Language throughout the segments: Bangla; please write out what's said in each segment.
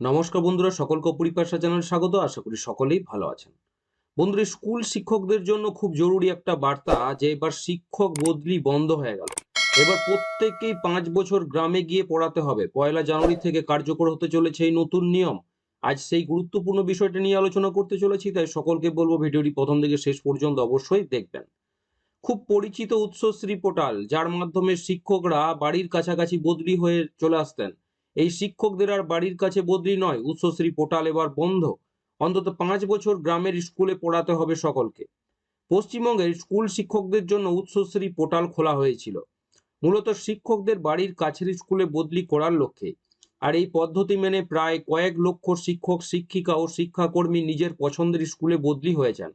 নমস্কার বন্ধুরা, সকলকে পরিপাশা চ্যানেল স্বাগত, আশা করি সকলেই ভালো আছেন। বন্ধুরা স্কুল শিক্ষকদের জন্য খুব জরুরি একটা বার্তা যে এবার শিক্ষক বদলি বন্ধ হয়ে গেল। এবার প্রত্যেককেই পাঁচ বছর গ্রামে গিয়ে পড়াতে হবে। পয়লা জানুয়ারি থেকে কার্যকর হতে চলেছে এই নতুন নিয়ম। আজ সেই গুরুত্বপূর্ণ বিষয়টা নিয়ে আলোচনা করতে চলেছি, তাই সকলকে বলব ভিডিওটি প্রথম থেকে শেষ পর্যন্ত অবশ্যই দেখবেন। খুব পরিচিত উৎসশ্রী পোর্টাল, যার মাধ্যমে শিক্ষকরা বাড়ির কাছাকাছি বদলি হয়ে চলে আসতেন। এই শিক্ষকদের আর বাড়ির কাছে বদলি নয় উচ্চশ্রী পোর্টাল এবার বন্ধ। অন্তত পাঁচ বছর গ্রামের স্কুলে পড়াতে হবে সকলকে। পশ্চিমবঙ্গের স্কুল শিক্ষকদের জন্য উচ্চশ্রী পোর্টাল খোলা হয়েছিল। মূলত শিক্ষকদের বাড়ির কাছের স্কুলে বদলি করার লক্ষ্যে। আর এই পদ্ধতি মেনে প্রায় কয়েক লক্ষ শিক্ষক, শিক্ষিকা ও শিক্ষাকর্মী নিজের পছন্দের স্কুলে বদলি হয়ে যান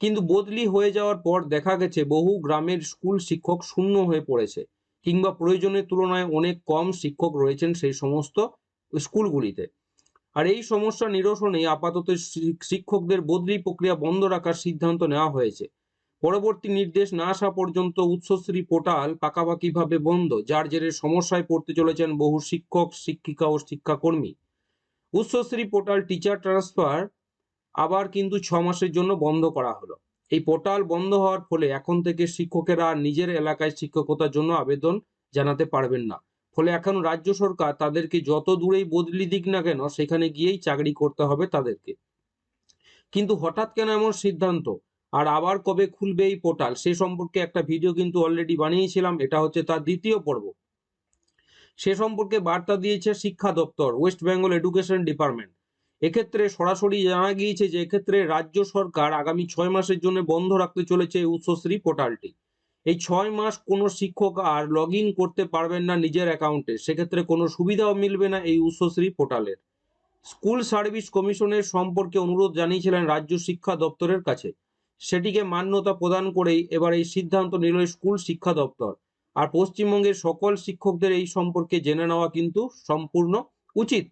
কিন্তু বদলি হয়ে যাওয়ার পর দেখা গেছে বহু গ্রামের স্কুল শিক্ষক শূন্য হয়ে পড়েছে। কিংবা প্রয়োজনের তুলনায় অনেক কম শিক্ষক রয়েছেন সেই সমস্ত স্কুলগুলিতে। আর এই সমস্যা নিরসনে আপাতত শিক্ষকদের বদলি প্রক্রিয়া বন্ধ রাখার সিদ্ধান্ত নেওয়া হয়েছে। পরবর্তী নির্দেশ না আসা পর্যন্ত উচ্চশ্রী পোর্টাল পাকাপাকিভাবে বন্ধ, যার জেরে সমস্যায় পড়তে চলেছেন বহু শিক্ষক, শিক্ষিকা ও শিক্ষাকর্মী। উচ্চশ্রী পোর্টাল টিচার ট্রান্সফার আবার কিন্তু ছ মাসের জন্য বন্ধ করা হলো। এই পোর্টাল বন্ধ হওয়ার ফলে এখন থেকে শিক্ষকেরা নিজের এলাকায় শিক্ষকতার জন্য আবেদন জানাতে পারবেন না। ফলে এখন রাজ্য সরকার তাদেরকে যত দূরেই বদলি দিক না কেন, সেখানে গিয়েই চাকরি করতে হবে তাদেরকে। কিন্তু হঠাৎ কেন এমন সিদ্ধান্ত? আর আবার কবে খুলবে এই পোর্টাল? সে সম্পর্কে একটা ভিডিও কিন্তু অলরেডি বানিয়েছিলাম, এটা হচ্ছে তার দ্বিতীয় পর্ব। সে সম্পর্কে বার্তা দিয়েছে শিক্ষা দপ্তর, ওয়েস্ট বেঙ্গল এডুকেশন ডিপার্টমেন্ট। এক্ষেত্রে সরাসরি জানা গিয়েছে যে এক্ষেত্রে রাজ্য সরকার আগামী ছয় মাসের জন্য বন্ধ রাখতে চলেছে উচ্চশ্রী পোর্টালটি। এই ছয় মাস কোনো শিক্ষক আর লগ করতে পারবেন না নিজের অ্যাকাউন্টে। সেক্ষেত্রে কোনো সুবিধাও মিলবে না এই উচ্চশ্রী পোর্টালের। স্কুল সার্ভিস কমিশনের সম্পর্কে অনুরোধ জানিয়েছিলেন রাজ্য শিক্ষা দপ্তরের কাছে। সেটিকে মান্যতা প্রদান করেই এবার এই সিদ্ধান্ত নিল স্কুল শিক্ষা দপ্তর। আর পশ্চিমবঙ্গের সকল শিক্ষকদের এই সম্পর্কে জেনে নেওয়া কিন্তু সম্পূর্ণ উচিত।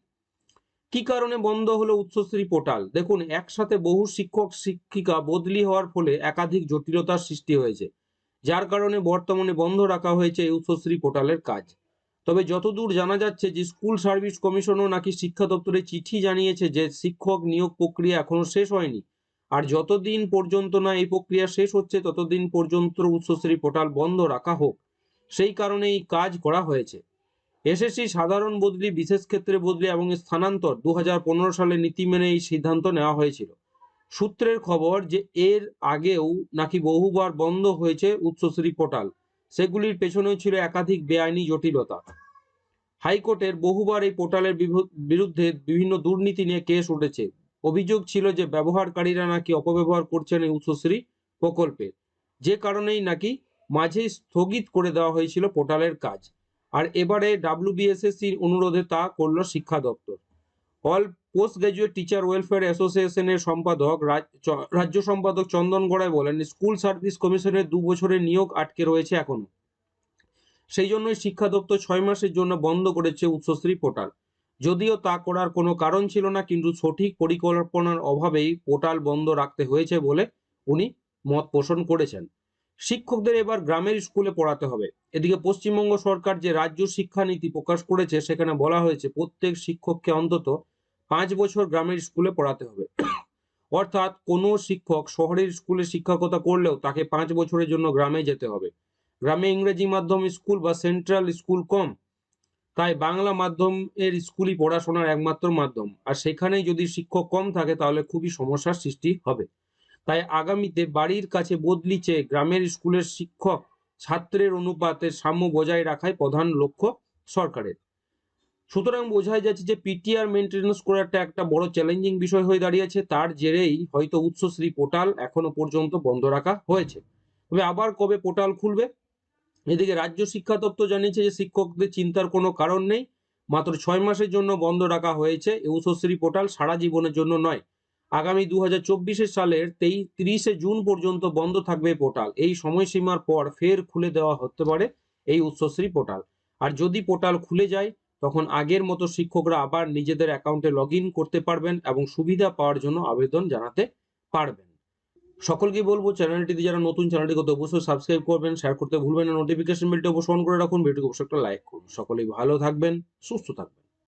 কি কারণে বন্ধ হলো উচ্চশ্রী পোর্টাল? দেখুন, একসাথে বহু শিক্ষক, শিক্ষিকা বদলি হওয়ার ফলে একাধিক জটিলতার সৃষ্টি হয়েছে, যার কারণে বর্তমানে বন্ধ রাখা হয়েছে এই উচ্চশ্রী পোর্টালের কাজ। তবে যতদূর জানা যাচ্ছে যে স্কুল সার্ভিস কমিশনও নাকি শিক্ষা দপ্তরে চিঠি জানিয়েছে যে শিক্ষক নিয়োগ প্রক্রিয়া এখনও শেষ হয়নি, আর যতদিন পর্যন্ত না এই প্রক্রিয়া শেষ হচ্ছে, ততদিন পর্যন্ত উচ্চশ্রী পোর্টাল বন্ধ রাখা হোক, সেই কারণে এই কাজ করা হয়েছে। এসএসসি সাধারণ বদলি, বিশেষ ক্ষেত্রে বদলি এবং স্থানান্তর দু হাজার পনেরো সালে নীতি মেনে এই সিদ্ধান্ত নেওয়া হয়েছিল। সূত্রের খবর যে এর আগেও নাকি বহুবার বন্ধ হয়েছে উচ্চশ্রী পোর্টাল। সেগুলির পেছনেও ছিল একাধিক বেআইনি জটিলতা। হাইকোর্টের বহুবার এই পোর্টালের বিরুদ্ধে বিভিন্ন দুর্নীতি নিয়ে কেস উঠেছে। অভিযোগ ছিল যে ব্যবহারকারীরা নাকি অপব্যবহার করছেন এই উচ্চশ্রী প্রকল্পের যে কারণেই নাকি মাঝেই স্থগিত করে দেওয়া হয়েছিল পোর্টালের কাজ। আর এবারে ডাব্লিউবিএসএসসির অনুরোধে তা করল শিক্ষা দপ্তর। All post graduate teacher welfare অ্যাসোসিয়েশনের সম্পাদক রাজ্য সম্পাদক চন্দন গড়াই বলেন, স্কুল সার্ভিস কমিশনের দু বছরের নিয়োগ আটকে রয়েছে এখনও। সেই জন্যই শিক্ষা দপ্তর ছয় মাসের জন্য বন্ধ করেছে উচ্চশ্রী পোর্টাল। যদিও তা করার কোনো কারণ ছিল না, কিন্তু সঠিক পরিকল্পনার অভাবেই পোর্টাল বন্ধ রাখতে হয়েছে বলে উনি মত পোষণ করেছেন। শিক্ষকদের এবার গ্রামের স্কুলে পড়াতে হবে। এদিকে পশ্চিমবঙ্গ সরকার যে রাজ্য শিক্ষানীতি প্রকাশ করেছে, সেখানে বলা হয়েছে প্রত্যেক শিক্ষককে অন্তত পাঁচ বছর গ্রামের স্কুলে পড়াতে হবে। অর্থাৎ কোনো শিক্ষক শহরের স্কুলে শিক্ষকতা করলেও তাকে পাঁচ বছরের জন্য গ্রামে যেতে হবে। গ্রামে ইংরেজি মাধ্যম স্কুল বা সেন্ট্রাল স্কুল কম, তাই বাংলা মাধ্যমের স্কুলই পড়াশোনার একমাত্র মাধ্যম। আর সেখানেই যদি শিক্ষক কম থাকে, তাহলে খুবই সমস্যার সৃষ্টি হবে। তাই আগামীতে বাড়ির কাছে বদলি চেয়ে গ্রামের স্কুলের শিক্ষক ছাত্রের অনুপাতে সাম্য বজায় রাখাই প্রধান লক্ষ্য সরকারের। সুতরাং বোঝাই যাচ্ছে যে পিটিআর মেনটেন্যান্স করাটা একটা বড় চ্যালেঞ্জিং বিষয় হয়ে দাঁড়িয়েছে তার জেরেই হয়তো উচ্চশ্রী পোর্টাল এখনও পর্যন্ত বন্ধ রাখা হয়েছে। তবে আবার কবে পোর্টাল খুলবে? এদিকে রাজ্য শিক্ষা দপ্তর জানিয়েছে যে শিক্ষকদের চিন্তার কোনো কারণ নেই। মাত্র ছয় মাসের জন্য বন্ধ রাখা হয়েছে। উচ্চশ্রী পোর্টাল সারা জীবনের জন্য নয়। আগামী দু হাজার সালের তেই, তিরিশে জুন পর্যন্ত বন্ধ থাকবে পোর্টাল। এই সময়সীমার পর ফের খুলে দেওয়া হতে পারে এই উচ্চশ্রী পোর্টাল। আর যদি পোর্টাল খুলে যায়, তখন আগের মতো শিক্ষকরা আবার নিজেদের অ্যাকাউন্টে লগ করতে পারবেন এবং সুবিধা পাওয়ার জন্য আবেদন জানাতে পারবেন। সকলকে বলব, চ্যানেলটিতে যারা নতুন চ্যানেলটি করতে অবশ্যই সাবস্ক্রাইব করবেন শেয়ার করতে ভুলবেন না নোটিফিকেশন বেলটি অবশ্যই অন করে রাখুন ভিডিওকে অবশ্যই একটা লাইক করুন। সকলেই ভালো থাকবেন, সুস্থ থাকবেন।